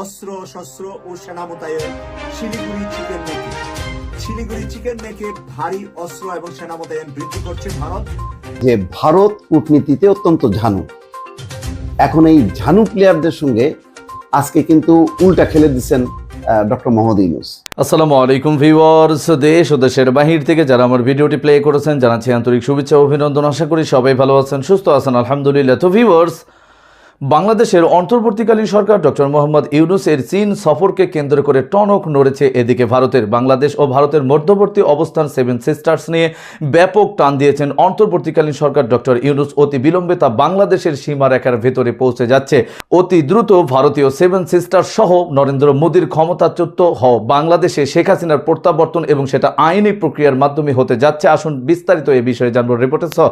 অস্ত্র শস্ত্র ও সেনা মোতায়েন শিলিগুড়ি চিকেন নেকে শিলিগুড়ি চিকেন নেকে ভারী অস্ত্র এবং সেনা মোতায়েন বৃদ্ধি করছে ভারত। যে ভারত কূটনীতিতে অত্যন্ত ঝানু। এখন এই ঝানু প্লেয়ারদের সঙ্গে আজকে কিন্তু উল্টা খেলে দিচ্ছেন ডক্টর মোহাম্মদ ইউনুস। আসসালামু আলাইকুম ভিউয়ার্স দেশ ও দেশের বাহির থেকে যারা আমার ভিডিওটি প্লে করেছেন জানাচ্ছি আন্তরিক শুভেচ্ছা অভিনন্দন। আশা করি সবাই ভালো আছেন সুস্থ আছেন আলহামদুলিল্লাহ। তো ভিউয়ার্স বাংলাদেশের অন্তর্বর্তীকালীন সরকার ডক্টর মোহাম্মদ ইউনুসের চীন সফরকে কেন্দ্র করে টনক নড়েছে এদিকে ভারতের, বাংলাদেশ ও ভারতের মধ্যবর্তী অবস্থান সেভেন সিস্টার্স নিয়ে ব্যাপক টান দিয়েছেন অন্তর্বর্তীকালীন সরকার ডক্টর ইউনুস। অতি বিলম্বে তা বাংলাদেশের সীমারেখার ভেতরে পৌঁছে যাচ্ছে। অতি দ্রুত ভারতীয় সেভেন সিস্টার সহ নরেন্দ্র মোদীর ক্ষমতাচ্যুত হওয়া বাংলাদেশে শেখ হাসিনার প্রত্যাবর্তন এবং সেটা আইনি প্রক্রিয়ার মাধ্যমে হতে যাচ্ছে। আসুন বিস্তারিত এ বিষয়ে জানব। রিপোর্টের সহ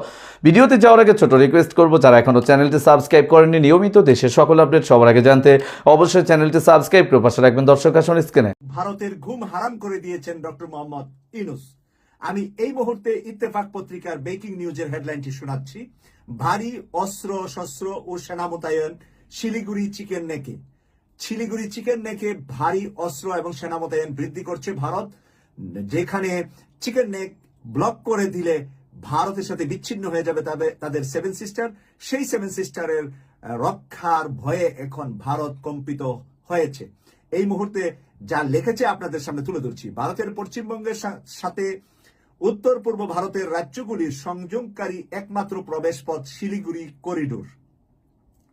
ভিডিওতে যাওয়ার আগে ছোট রিকোয়েস্ট করব। যারা এখনও চ্যানেলটি সাবস্ক্রাইব করেননি নিয়মিত দেশের সকল আপডেট সবার আগে জানতে অবশ্যই চ্যানেলটি সাবস্ক্রাইব করে পাশে রাখবেন। দর্শক, আসুন স্ক্রিনে। ভারতের ঘুম হারাম করে দিয়েছেন ডক্টর মোহাম্মদ ইনুস আমি এই মুহূর্তে ইত্তেফাক পত্রিকার ব্রেকিং নিউজের হেডলাইনটি শোনাচ্ছি। ভারী অস্ত্র, শস্ত্র ও সেনা মোতায়েন, শিলিগুড়ি চিকেন নেকে। শিলিগুড়ি চিকেন নেকে ভারী অস্ত্র এবং সেনা মোতায়েন বৃদ্ধি করছে ভারত। যেখানে চিকেন নেক ব্লক করে দিলে ভারতের সাথে বিচ্ছিন্ন হয়ে যাবে তবে তাদের সেভেন সিস্টার সেই সেভেন সিস্টারের রক্ষার ভয়ে এখন ভারত কম্পিত হয়েছে। এই মুহূর্তে যা লিখেছে আপনাদের সামনে তুলে ধরছি। ভারতের পশ্চিমবঙ্গের সাথে উত্তর পূর্ব ভারতের রাজ্যগুলির সংযোগকারী একমাত্র প্রবেশ পথ শিলিগুড়ি করিডোর।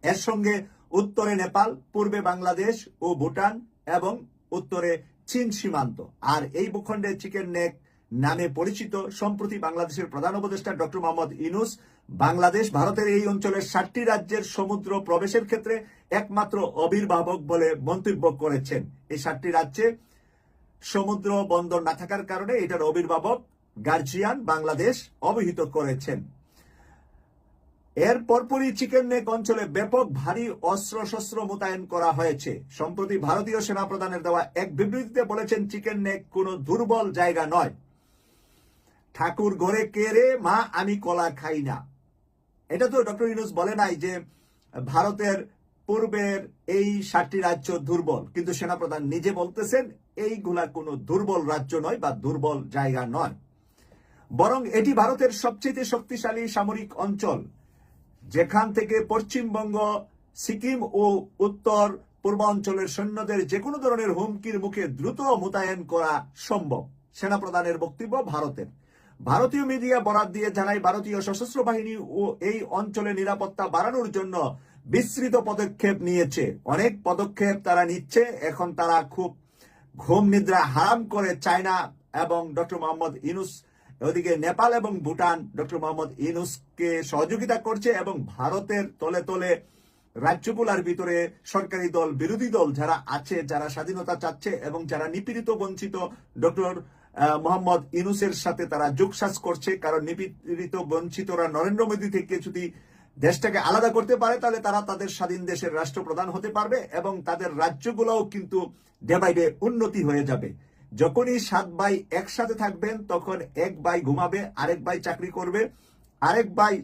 এর সঙ্গে উত্তরে নেপাল, পূর্বে বাংলাদেশ ও ভুটান এবং উত্তরে চীন সীমান্ত। আর এই ভূখণ্ডে চিকেন নেক নামে পরিচিত। সম্প্রতি বাংলাদেশের প্রধান উপদেষ্টা ডক্টর মোহাম্মদ ইনুস বাংলাদেশ ভারতের এই অঞ্চলের ষাটটি রাজ্যের সমুদ্র প্রবেশের ক্ষেত্রে একমাত্র অবির্ভাবক বলে মন্তব্য করেছেন। এই ষাটটি রাজ্যে সমুদ্র বন্দর না থাকার কারণে এটার অবির্ভাবক গার্জিয়ান বাংলাদেশ অবহিত করেছেন। এর পরপরই চিকেন নেক অঞ্চলে ব্যাপক ভারী অস্ত্র শস্ত্র মোতায়েন করা হয়েছে। সম্প্রতি ভারতীয় সেনা প্রধানের দেওয়া এক বিবৃতিতে বলেছেন, চিকেন নেক কোনো দুর্বল জায়গা নয়। ঠাকুর ঘরে কেড়ে মা, আমি কলা খাই না। এটা তো ডক্টর ইউনুস বলে নাই যে ভারতের পূর্বের এই সাতটি রাজ্য দুর্বল, কিন্তু সেনাপ্রধান নিজে বলতেছেন এইগুলা কোনো দুর্বল রাজ্য নয় বা দুর্বল জায়গা নয়। বরং এটি ভারতের সবচেয়ে শক্তিশালী সামরিক অঞ্চল, যেখান থেকে পশ্চিমবঙ্গ, সিকিম ও উত্তর পূর্বাঞ্চলের সৈন্যদের যে কোনো ধরনের হুমকির মুখে দ্রুত মোতায়েন করা সম্ভব, সেনাপ্রধানের বক্তব্য ভারতের। ভারতীয় মিডিয়া বরাত দিয়ে জানায়, ভারতীয় সশস্ত্র বাহিনী ও এই অঞ্চলে নিরাপত্তা বাড়ানোর জন্য বিস্তৃত পদক্ষেপ নিয়েছে। অনেক পদক্ষেপ তারা নিচ্ছে। এখন তারা খুব ঘুম নিদ্রা হারাম করে চায়না এবং ডক্টর মোহাম্মদ ইনুস ওদিকে নেপাল এবং ভুটান ডক্টর মোহাম্মদ ইনুসকে সহযোগিতা করছে এবং ভারতের তলে তলে রাজ্যগুলার ভিতরে সরকারি দল, বিরোধী দল যারা আছে, যারা স্বাধীনতা চাচ্ছে এবং যারা নিপীড়িত, বঞ্চিত ডক্টর মোহাম্মদ ইনুসের সাথে তারা যোগসাজ করছে, কারণ নিপীড়িত, বঞ্চিতরা নরেন্দ্র মোদী থেকে যদি দেশটাকে আলাদা করতে পারে, তাহলে তারা তাদের স্বাধীন দেশের রাষ্ট্রপ্রধান হতে পারবে এবং তাদের রাজ্যগুলোও কিন্তু ডে বাই ডে উন্নতি হয়ে যাবে। যখনই সাত ভাই একসাথে থাকবেন, তখন এক ভাই ঘুমাবে, আরেক ভাই চাকরি করবে, আরেক ভাই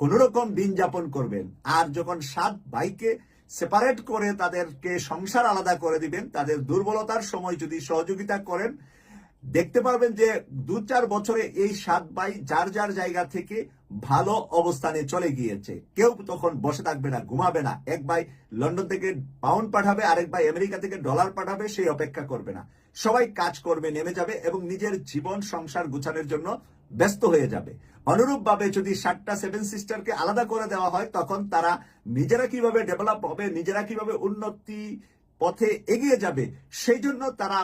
কোন রকম দিন যাপন করবেন। আর যখন সাত ভাইকে সেপারেট করে তাদেরকে সংসার আলাদা করে দিবেন, তাদের দুর্বলতার সময় যদি সহযোগিতা করেন দেখতে পারবেন যে দু চার বছরে এই সাত ভাই যার যার জায়গা থেকে ভালো অবস্থানে চলে গিয়েছে। কেউ তখন বসে থাকবে না, ঘুমাবে না। এক ভাই লন্ডন থেকে পাউন্ড পাঠাবে, আরেক ভাই আমেরিকা থেকে ডলার পাঠাবে, সেই অপেক্ষা করবে না। সবাই কাজ করবে, নেমে যাবে এবং নিজের জীবন সংসার গুছানোর জন্য ব্যস্ত হয়ে যাবে। অনুরূপভাবে যদি সাতটা সেভেন সিস্টারকে আলাদা করে দেওয়া হয়, তখন তারা নিজেরা কীভাবে ডেভেলপ হবে, নিজেরা কীভাবে উন্নতি পথে এগিয়ে যাবে, সেই জন্য তারা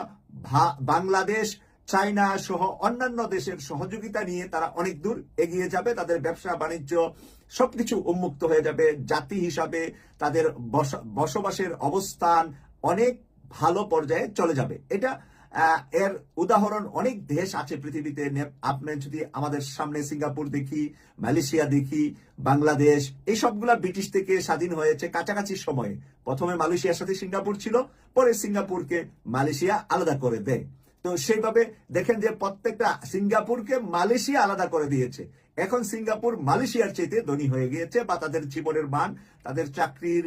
বাংলাদেশ চায়না সহ অন্যান্য দেশের সহযোগিতা নিয়ে তারা অনেক দূর এগিয়ে যাবে। তাদের ব্যবসা, বাণিজ্য সবকিছু উন্মুক্ত হয়ে যাবে। জাতি হিসাবে তাদের বস- বসবাসের অবস্থান অনেক ভালো পর্যায়ে চলে যাবে। এটা এর উদাহরণ অনেক দেশ আছে পৃথিবীতে। আপনি যদি আমাদের সামনে সিঙ্গাপুর দেখি, মালয়েশিয়া দেখি, বাংলাদেশ, এই সবগুলা ব্রিটিশ থেকে স্বাধীন হয়েছে কাছাকাছি সময়ে। প্রথমে মালয়েশিয়ার সাথে সিঙ্গাপুর ছিল, পরে সিঙ্গাপুরকে মালয়েশিয়া আলাদা করে দেয়। তো সেইভাবে দেখেন যে প্রত্যেকটা সিঙ্গাপুরকে মালয়েশিয়া আলাদা করে দিয়েছে। এখন সিঙ্গাপুর মালয়েশিয়ার চাইতে ধনী হয়ে গিয়েছে বা তাদের জীবনের মান, তাদের চাকরির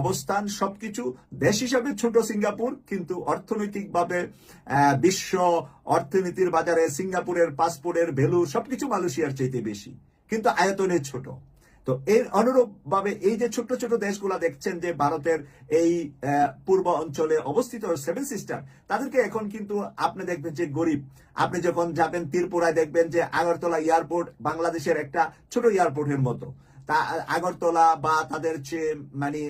অবস্থান, সবকিছু দেশ হিসাবে ছোট সিঙ্গাপুর, কিন্তু অর্থনৈতিকভাবে বিশ্ব অর্থনীতির বাজারে সিঙ্গাপুরের পাসপোর্টের ভ্যালু সবকিছু মালয়েশিয়ার চাইতে বেশি। কিন্তু আয়তনে ছোট। তো এর অনুরূপ ভাবে এই যে ছোট ছোট দেশগুলা দেখছেন যে ভারতের এই পূর্ব অঞ্চলে অবস্থিত সেভেন সিস্টার তাদেরকে এখন কিন্তু আপনি দেখবেন যে গরিব। আপনি যখন যাবেন ত্রিপুরায় দেখবেন যে আগরতলা এয়ারপোর্ট বাংলাদেশের একটা ছোট এয়ারপোর্টের মতো। তা, আগরতলা বা তাদের যে মানে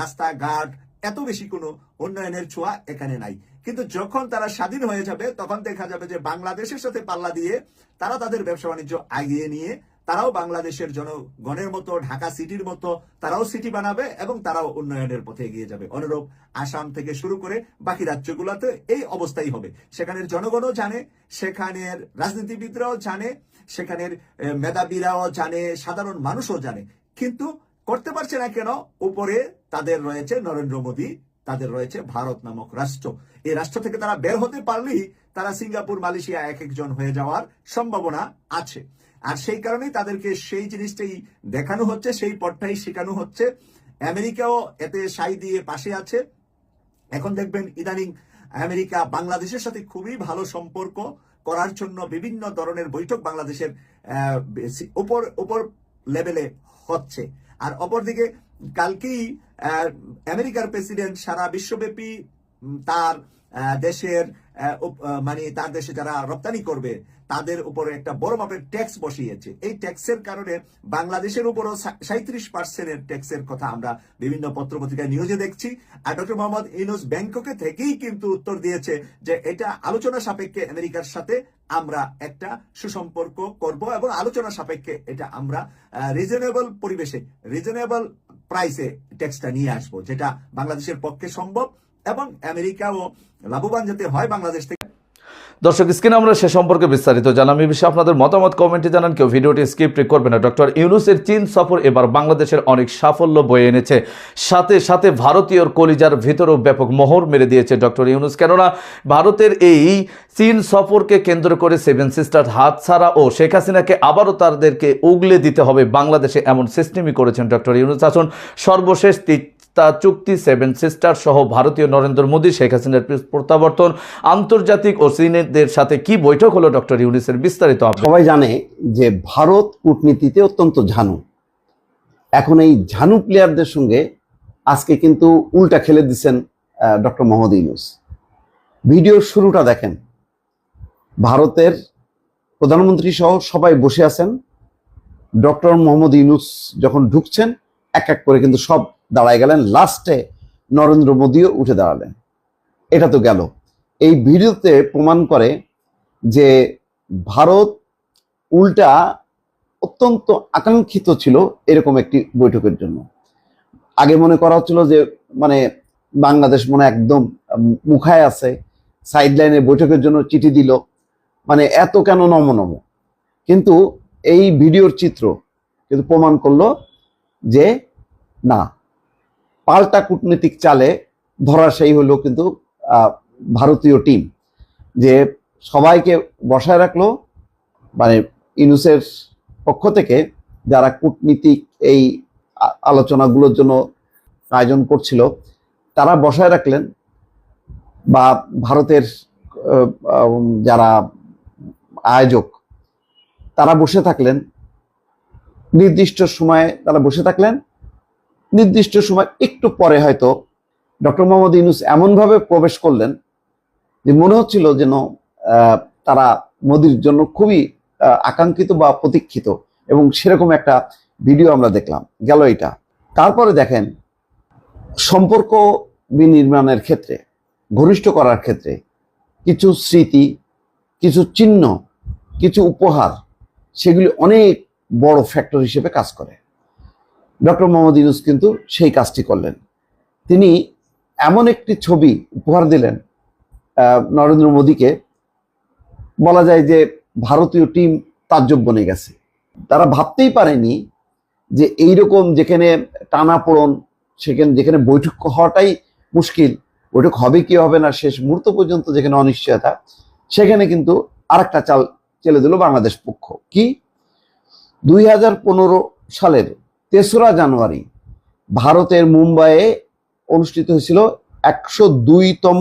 রাস্তাঘাট, এত বেশি কোনো উন্নয়নের ছোঁয়া এখানে নাই। কিন্তু যখন তারা স্বাধীন হয়ে যাবে, তখন দেখা যাবে যে বাংলাদেশের সাথে পাল্লা দিয়ে তারা তাদের ব্যবসা বাণিজ্য আগিয়ে নিয়ে তারাও বাংলাদেশের জনগণের মতো, ঢাকা সিটির মতো, তারাও সিটি বানাবে এবং তারাও উন্নয়নের পথে এগিয়ে যাবে। অনুরূপ আসাম থেকে শুরু করে বাকি রাজ্যগুলোতে এই অবস্থাই হবে। সেখানের জনগণও জানে, সেখানের রাজনীতিবিদরাও জানে, সেখানের মেধাবীরাও জানে, সাধারণ মানুষও জানে। কিন্তু করতে পারছে না কেন? উপরে তাদের রয়েছে নরেন্দ্র মোদী তাদের রয়েছে ভারত নামক রাষ্ট্র। এই রাষ্ট্র থেকে তারা বের হতে পারলেই তারা সিঙ্গাপুর, মালয়েশিয়া এক একজন হয়ে যাওয়ার সম্ভাবনা আছে। আর সেই কারণেই তাদেরকে সেই জিনিসটাই দেখানো হচ্ছে, সেই পথটাই শেখানো হচ্ছে। আমেরিকাও এতে সাই দিয়ে পাশে আছে। এখন দেখবেন ইদানিং আমেরিকা বাংলাদেশের সাথে খুবই ভালো সম্পর্ক করার জন্য বিভিন্ন ধরনের বৈঠক বাংলাদেশের উপর উপর লেভেলে হচ্ছে। আর অপরদিকে কালকেই আমেরিকার প্রেসিডেন্ট সারা বিশ্বব্যাপী তার দেশের মানে তার দেশে যারা রপ্তানি করবে, তাদের উপরে একটা বড় মাপের ট্যাক্স বসিয়েছে। এই ট্যাক্সের কারণে বাংলাদেশের উপরও সাঁত্রিশ পার্সেন্টের ট্যাক্সের কথা আমরা বিভিন্ন পত্রপত্রিকায় নিউজে দেখছি। আর ডক্টর মোহাম্মদ ইউনুস ব্যাংককে থেকেই কিন্তু উত্তর দিয়েছে যে এটা আলোচনা সাপেক্ষে আমেরিকার সাথে আমরা একটা সুসম্পর্ক করব এবং আলোচনা সাপেক্ষে এটা আমরা রিজনেবল পরিবেশে রিজনেবল প্রাইসে ট্যাক্সটা নিয়ে আসব, যেটা বাংলাদেশের পক্ষে সম্ভব এবং আমেরিকা ও লাভবান যাতে হয়, বাংলাদেশ থেকে দর্শক, স্ক্রিনে আমরা সে সম্পর্কে বিস্তারিত জানাম। এই বিষয়ে আপনাদের মতামত কমেন্টে জানান। কেউ ভিডিওটি স্কিপ করবে না। ডক্টর ইউনুসের চীন সফর এবার বাংলাদেশের অনেক সাফল্য বয়ে এনেছে। সাথে সাথে ভারতীয় কলিজার ভিতরেও ব্যাপক মোহর মেরে দিয়েছে ডক্টর ইউনুস। কেননা, ভারতের এই চীন সফরকে কেন্দ্র করে সেভেন সিস্টার হাত ছাড়া ও শেখ হাসিনাকে আবারও তাদেরকে উগলে দিতে হবে বাংলাদেশে এমন সিস্টেমই করেছেন ডক্টর ইউনুস। আসুন, সর্বশেষ তিস্তা চুক্তি, সেভেন সিস্টার সহ ভারতীয় নরেন্দ্র মোদী, শেখ হাসিনার প্রত্যাবর্তন, আন্তর্জাতিক ও চীনের সাথে কি বৈঠক হলো? ডক্টর ইউনিসের বিস্তারিত সবাই জানে যে ভারত কূটনীতিতে অত্যন্ত ঝানু। এখন এই ঝানু প্লেয়ারদের সঙ্গে আজকে কিন্তু উল্টা খেলে দিচ্ছেন ডক্টর মোহাম্মদ ইউনুস। ভিডিওর শুরুটা দেখেন। ভারতের প্রধানমন্ত্রী সহ সবাই বসে আছেন। ডক্টর মোহাম্মদ ইউনুস যখন ঢুকছেন, এক এক করে কিন্তু সব দাঁড়ায় গেলেন, লাস্টে নরেন্দ্র মোদীও উঠে দাঁড়ালেন। এটা তো গেল। এই ভিডিওতে প্রমাণ করে যে ভারত উল্টা অত্যন্ত আকাঙ্ক্ষিত ছিল এরকম একটি বৈঠকের জন্য। আগে মনে করা হচ্ছিল যে মানে বাংলাদেশ মনে একদম মুখায় আছে সাইড লাইনে বৈঠকের জন্য চিঠি দিল মানে এত কেন নম নম কিন্তু এই ভিডিওর চিত্র কিন্তু প্রমাণ করল যে, না পাল্টা কূটনীতিক চালে ধরা সেই হলো কিন্তু ভারতীয় টিম। যে সবাইকে বসায় রাখল মানে ইনুসের পক্ষ থেকে যারা কূটনীতিক এই আলোচনাগুলোর জন্য আয়োজন করছিল, তারা বসায় রাখলেন বা ভারতের যারা আয়োজক, তারা বসে থাকলেন। নির্দিষ্ট সময়ে তারা বসে থাকলেন। নির্দিষ্ট সময় একটু পরে হয়তো ডক্টর মোহাম্মদ ইউনুস এমনভাবে প্রবেশ করলেন যে মনে হচ্ছিল যেন তারা মোদির জন্য খুবই আকাঙ্ক্ষিত বা প্রতীক্ষিত। এবং সেরকম একটা ভিডিও আমরা দেখলাম। গেল এটা তারপরে দেখেন, সম্পর্ক বিনির্মাণের ক্ষেত্রে, ঘনিষ্ঠ করার ক্ষেত্রে কিছু স্মৃতি, কিছু চিহ্ন, কিছু উপহার, সেগুলি অনেক বড় ফ্যাক্টর হিসেবে কাজ করে। ডক্টর মোহাম্মদ ইউনুস কিন্তু সেই কাজটি করলেন। তিনি এমন একটি ছবি উপহার দিলেন নরেন্দ্র মোদীকে। বলা যায় যে ভারতীয় টিম তাজ্জব বনে গেছে। তারা ভাবতেই পারেনি যে এইরকম যেখানে টানা পড়ন সেখানে, যেখানে বৈঠক হওয়াটাই মুশকিল, বৈঠক হবে কি হবে না, শেষ মুহূর্ত পর্যন্ত যেখানে অনিশ্চয়তা, সেখানে কিন্তু আরেকটা চাল চেলে দিল বাংলাদেশ পক্ষ। কি? দুই হাজার পনেরো সালের তেসরা জানুয়ারি ভারতের মুম্বাইয়ে অনুষ্ঠিত হয়েছিল একশো দুইতম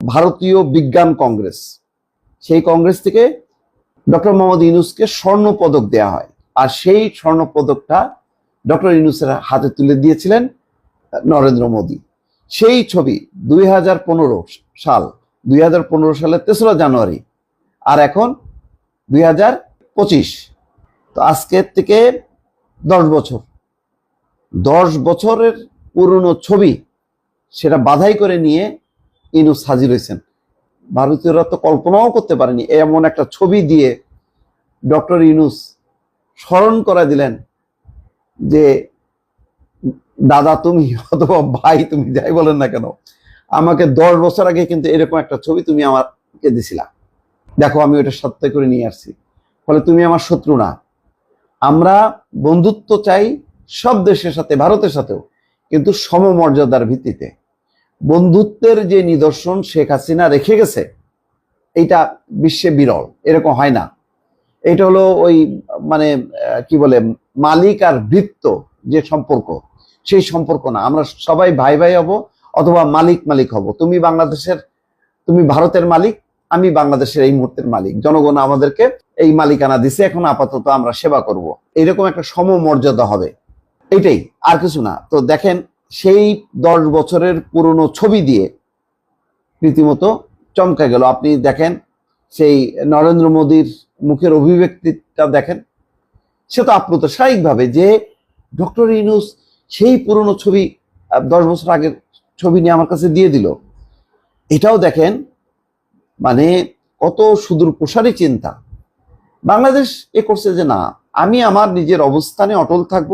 ভারতীয় বিজ্ঞান কংগ্রেস। সেই কংগ্রেস থেকে ডক্টর মোহাম্মদ ইউনুসকে স্বর্ণ পদক দেওয়া হয়। আর সেই স্বর্ণ পদকটা ডক্টর ইউনুসের হাতে তুলে দিয়েছিলেন নরেন্দ্র মোদী। সেই ছবি দুই হাজার পনেরো সাল, দুই হাজার সালের তেসরা জানুয়ারি, আর এখন দুই হাজার পঁচিশ। তো আজকের থেকে দশ বছর। দশ বছরের পুরনো ছবি সেটা বাধাই করে নিয়ে ইনুস হাজির হয়েছেন। ভারতীয়রা তো কল্পনাও করতে পারেনি, এমন একটা ছবি দিয়ে ডক্টর ইনুস স্মরণ করে দিলেন যে, দাদা তুমি অথবা ভাই তুমি যাই বলেন না কেন, আমাকে দশ বছর আগে কিন্তু এরকম একটা ছবি তুমি আমাকে দিছিলা। দেখো, আমি ওটা সত্য করে নিয়ে আসছি। ফলে তুমি আমার শত্রু না। আমরা বন্ধুত্ব চাই সব দেশের সাথে, ভারতের সাথেও, কিন্তু সমমর্যাদার ভিত্তিতে। বন্ধুত্বের যে নিদর্শন শেখ হাসিনা রেখে গেছে, এইটা বিশ্বে বিরল, এরকম হয় না। এটা হলো ওই মানে কি বলে, মালিক আর বৃত্ত যে সম্পর্ক, সেই সম্পর্ক না। আমরা সবাই ভাই ভাই হব অথবা মালিক মালিক হব। তুমি বাংলাদেশের, তুমি ভারতের মালিক, আমি বাংলাদেশের এই মুহূর্তের মালিক। জনগণ আমাদেরকে এই মালিকানা দিছে, এখন আপাতত আমরা সেবা করব। এইরকম একটা সমমর্যাদা হবে। এটাই আর কিছু না। তো দেখেন, সেই দশ বছরের পুরনো ছবি দিয়ে রীতিমতো চমকা গেল। আপনি দেখেন, সেই নরেন্দ্র মোদীর মুখের অভিব্যক্তিটা দেখেন, সে তো আপ্লুত স্বাভাবিকভাবে যে ডক্টর ইনুস সেই পুরনো ছবি দশ বছর আগের ছবি নিয়ে আমার কাছে দিয়ে দিল। এটাও দেখেন মানে কত সুদূর প্রসারী চিন্তা। বাংলাদেশ এ করছে যে না, আমি আমার নিজের অবস্থানে অটল থাকব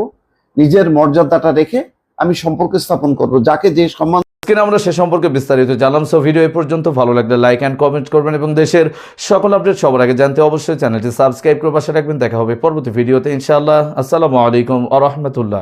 নিজের মর্যাদাটা রেখে আমি সম্পর্ক স্থাপন করব। যাকে যে সম্মান আমরা সে সম্পর্কে বিস্তারিত জানলাম। সো ভিডিও এ পর্যন্ত। ভালো লাগলে লাইক অ্যান্ড কমেন্ট করবেন এবং দেশের সকল আপডেট সবার আগে জানতে অবশ্যই চ্যানেলটি সাবস্ক্রাইব করে পাশে রাখবেন। দেখা হবে পরবর্তী ভিডিওতে ইনশাআল্লাহ। আসসালামু আলাইকুম আ রহমতুল্লাহ।